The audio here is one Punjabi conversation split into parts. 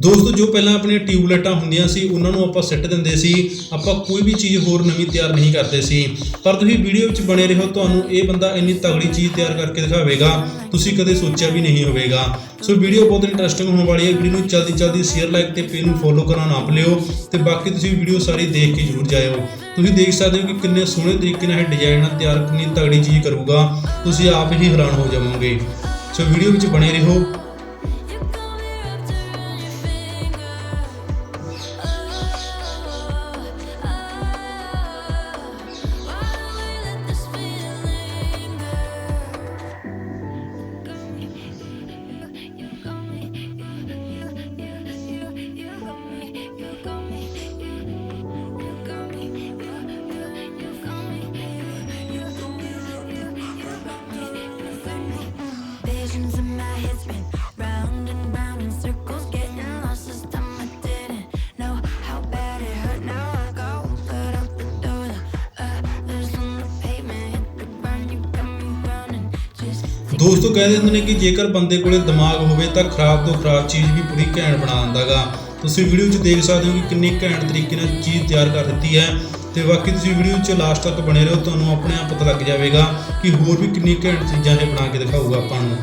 ਦੋਸਤੋ, ਜੋ ਪਹਿਲਾਂ ਆਪਣੀਆਂ ਟਿਊਬਲਾਈਟਾਂ ਹੁੰਦੀਆਂ ਸੀ, ਉਹਨਾਂ ਨੂੰ ਆਪਾਂ ਸਿੱਟ ਦਿੰਦੇ ਸੀ। ਆਪਾਂ ਕੋਈ ਵੀ ਚੀਜ਼ ਹੋਰ ਨਵੀਂ ਤਿਆਰ ਨਹੀਂ ਕਰਦੇ ਸੀ। ਪਰ ਤੁਸੀਂ ਵੀਡੀਓ ਵਿੱਚ ਬਣੇ ਰਹੋ, ਤੁਹਾਨੂੰ ਇਹ ਬੰਦਾ ਇੰਨੀ ਤਗੜੀ ਚੀਜ਼ ਤਿਆਰ ਕਰਕੇ ਦਿਖਾਵੇਗਾ, ਤੁਸੀਂ ਕਦੇ ਸੋਚਿਆ ਵੀ ਨਹੀਂ ਹੋਵੇਗਾ। ਸੋ ਵੀਡੀਓ ਬਹੁਤ ਇੰਟਰਸਟਿੰਗ ਹੋਣ ਵਾਲੀ ਹੈ। ਵੀਡੀਓ ਨੂੰ ਜਲਦੀ ਜਲਦੀ ਸ਼ੇਅਰ ਲਾਈਕ ਤੇ ਪੇਜ ਨੂੰ ਫੋਲੋ ਕਰਨਾ ਨਾ ਭੁੱਲਿਓ ਤੇ ਬਾਕੀ ਤੁਸੀਂ ਵੀਡੀਓ ਸਾਰੀ ਦੇਖ ਕੇ ਜਰੂਰ ਜਾਇਓ। ਤੁਸੀਂ ਦੇਖ ਸਕਦੇ ਹੋ ਕਿ ਕਿੰਨੇ ਸੋਹਣੇ ਤਰੀਕੇ ਨਾਲ ਇਹ ਡਿਜ਼ਾਈਨ ਤਿਆਰ, ਕਿੰਨੀ ਤਗੜੀ ਚੀਜ਼ ਕਰੂਗਾ। ਤੁਸੀਂ ਆਪ ਹੀ ਹੈਰਾਨ ਹੋ ਜਾਵੋਗੇ। ਸੋ ਵੀਡੀਓ ਵਿੱਚ ਬਣੇ ਰਹੋ। ਦੋਸਤੋ ਕਹਿੰਦੇ ਹੁੰਦੇ ਨੇ ਕਿ ਜੇਕਰ ਬੰਦੇ ਕੋਲੇ ਦਿਮਾਗ ਹੋਵੇ ਤਾਂ ਖਰਾਬ ਤੋਂ ਖਰਾਬ ਚੀਜ਼ ਵੀ ਪੂਰੀ ਘੈਂਟ ਬਣਾ ਦਿੰਦਾਗਾ ਤੁਸੀਂ ਵੀਡੀਓ 'ਚ ਦੇਖ ਸਕਦੇ ਹੋ ਕਿ ਕਿੰਨੀ ਘੈਂਟ ਤਰੀਕੇ ਨਾਲ ਚੀਜ਼ ਤਿਆਰ ਕਰ ਦਿੱਤੀ ਹੈ। ਤੇ ਬਾਕੀ ਤੁਸੀਂ ਵੀਡੀਓ 'ਚ ਲਾਸਟ ਤੱਕ ਬਣੇ ਰਹੋ, ਤੁਹਾਨੂੰ ਆਪਣੇ ਆਪ ਪਤਾ ਲੱਗ ਜਾਵੇਗਾ ਕਿ ਹੋਰ ਵੀ ਕਿੰਨੀ ਘੈਂਟ ਚੀਜ਼ਾਂ ਨੇ ਬਣਾ ਕੇ ਦਿਖਾਊਗਾ ਆਪਾਂ ਨੂੰ।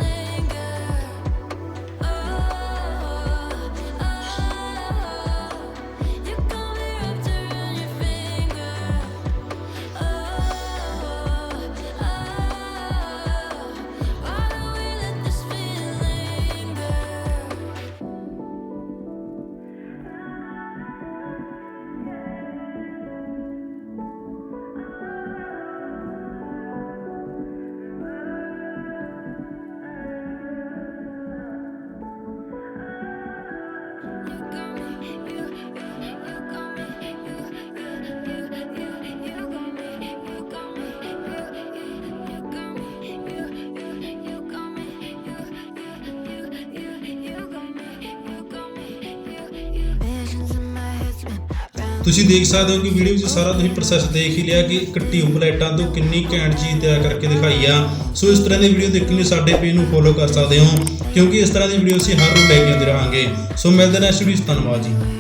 ਤੁਸੀਂ ਦੇਖ ਸਕਦੇ ਹੋ ਕਿ ਵੀਡੀਓ ਵਿੱਚ ਸਾਰਾ ਤੁਸੀਂ ਪ੍ਰੋਸੈਸ ਦੇਖ ਹੀ ਲਿਆ ਕਿ ਇੱਕ ਟਿਊਬਲਾਈਟਾਂ ਤੋਂ ਕਿੰਨੀ ਘੈਂਟ ਚੀਜ਼ ਤਿਆਰ ਕਰਕੇ ਦਿਖਾਈ ਆ। ਸੋ ਇਸ ਤਰ੍ਹਾਂ ਦੀ ਵੀਡੀਓ ਦੇਖਣ ਲਈ ਸਾਡੇ ਪੇਜ ਨੂੰ ਫੋਲੋ ਕਰ ਸਕਦੇ ਹੋ, ਕਿਉਂਕਿ ਇਸ ਤਰ੍ਹਾਂ ਦੀ ਵੀਡੀਓ ਅਸੀਂ ਹਰ ਰੋਜ਼ ਲੈ ਕੇ ਆਉਂਦੇ ਰਹਾਂਗੇ। ਸੋ ਮਿਲਦੇ ਨੇ ਨੈਕਸਟ ਵੀਡੀਓ ਧੰਨਵਾਦ ਜੀ।